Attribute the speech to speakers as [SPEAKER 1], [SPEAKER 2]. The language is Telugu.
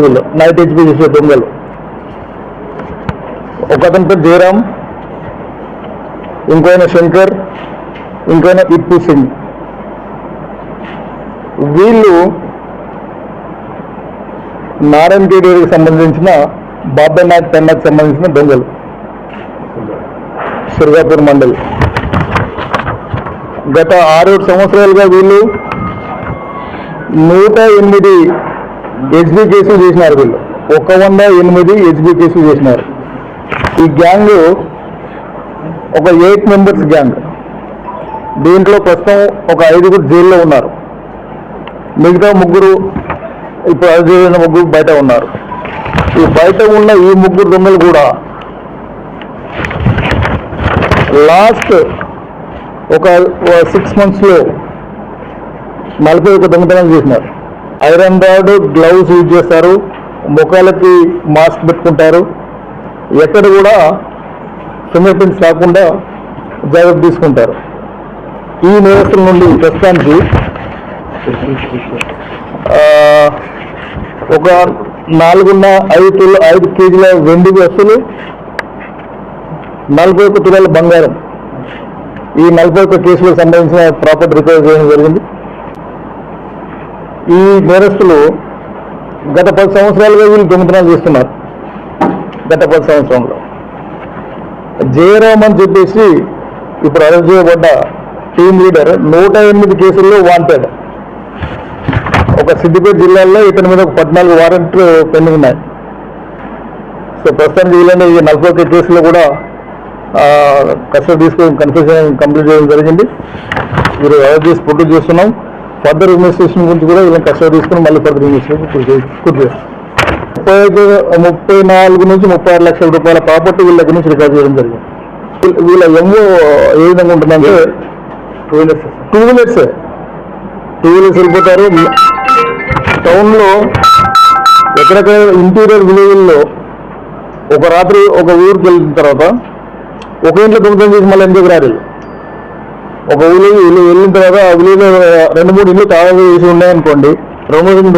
[SPEAKER 1] నైట్ హెచ్పి చేసే దొంగలు. ఒక పేరు జయరాం ఇంకోయన శంకర్ ఇంకోయన ఇప్పు సింగ్. వీళ్ళు నారాయణ కేడీకి సంబంధించిన బాబాయ్ నాయక్ పెన్నకు సంబంధించిన దొంగలు. సిర్గాపూర్ మండల్. గత ఆరేడు సంవత్సరాలుగా వీళ్ళు నూట ఎనిమిది హెచ్బి కేసులు చేసినారు వీళ్ళు. ఒక వంద ఎనిమిది హెచ్బి కేసులు చేసినారు. ఈ గ్యాంగ్ ఒక ఎయిట్ మెంబర్స్ గ్యాంగ్. దీంట్లో ప్రస్తుతం ఒక ఐదుగురు జైల్లో ఉన్నారు. మిగతా ముగ్గురు ఇప్పుడు అరెస్ట్ ముగ్గురు బయట ఉన్నారు. ఈ బయట ఉన్న ఈ ముగ్గురు దొంగలు కూడా లాస్ట్ ఒక సిక్స్ మంత్స్లో నలభై ఒక దొంగతనం చేసినారు. ఐరన్ రాడ్ గ్లౌస్ యూజ్ చేస్తారు. ముఖాలకి మాస్క్ పెట్టుకుంటారు. ఎక్కడ కూడా ఫింగర్ ప్రింట్స్ రాకుండా జాగ్రత్త తీసుకుంటారు. ఈ నేరస్తుల నుండి ప్రస్తుతానికి ఒక నాలుగున్న ఐదు తుల ఐదు కేజీల వెండి వస్తువులు నలభై ఒక్క తులాల బంగారం. ఈ నలభై ఒక్క కేసులకు సంబంధించిన ప్రాపర్టీ రికవర్ చేయడం జరిగింది. ఈ నేరస్తులు గత పది సంవత్సరాలుగా వీళ్ళు దొంగతనాలు చేస్తున్నారు. గత పది సంవత్సరంలో. జయరామ్ అని చెప్పేసి ఇప్పుడు అరెస్ట్ చేయబడ్డ టీమ్ లీడర్ నూట ఎనిమిది కేసుల్లో వాంటెడ్ ఒక సిద్దిపేట జిల్లాలో ఇతని మీద ఒక పద్నాలుగు వారెంట్లు పెండింగ్ ఉన్నాయి. సో ప్రస్తుతానికి వీళ్ళని ఈ నలభై ఒక్క కేసులో కూడా కస్టడీ తీసుకొని కన్ఫ్యూజన్ కంప్లీట్ చేయడం జరిగింది. మీరు అరెస్ట్ చేసి ప్రొడ్యూస్ చేస్తున్నాం. ఫర్దర్ ఇన్వెస్టిగేషన్ గురించి కూడా వీళ్ళని కస్టడీ తీసుకుని మళ్ళీ ఫర్దర్ ఇన్వెస్టిగేషన్ పూర్తి ముప్పై ఐదు ముప్పై నాలుగు నుంచి ముప్పై ఆరు లక్షల రూపాయల ప్రాపర్టీ వీళ్ళ దగ్గర నుంచి రికార్డ్ చేయడం జరిగింది. వీళ్ళ- ఎమ్మో ఏ విధంగా ఉంటుందంటే two wheelers two wheelers two wheelers వెళ్ళిపోతారు. టౌన్లో ఎక్కడెక్కడ ఇంటీరియర్ విలేజ్లో ఒక రాత్రి ఒక ఊరికి వెళ్ళిన తర్వాత ఒక ఇంట్లో దొంగతనం చేసి మళ్ళీ ఎందుకు వీళ్ళు? ఒక విలేజ్ వెళ్ళిన తర్వాత ఆ ఊళ్ళో రెండు మూడు ఇల్లు తాగా వేసి ఉన్నాయనుకోండి రెండు రోజులు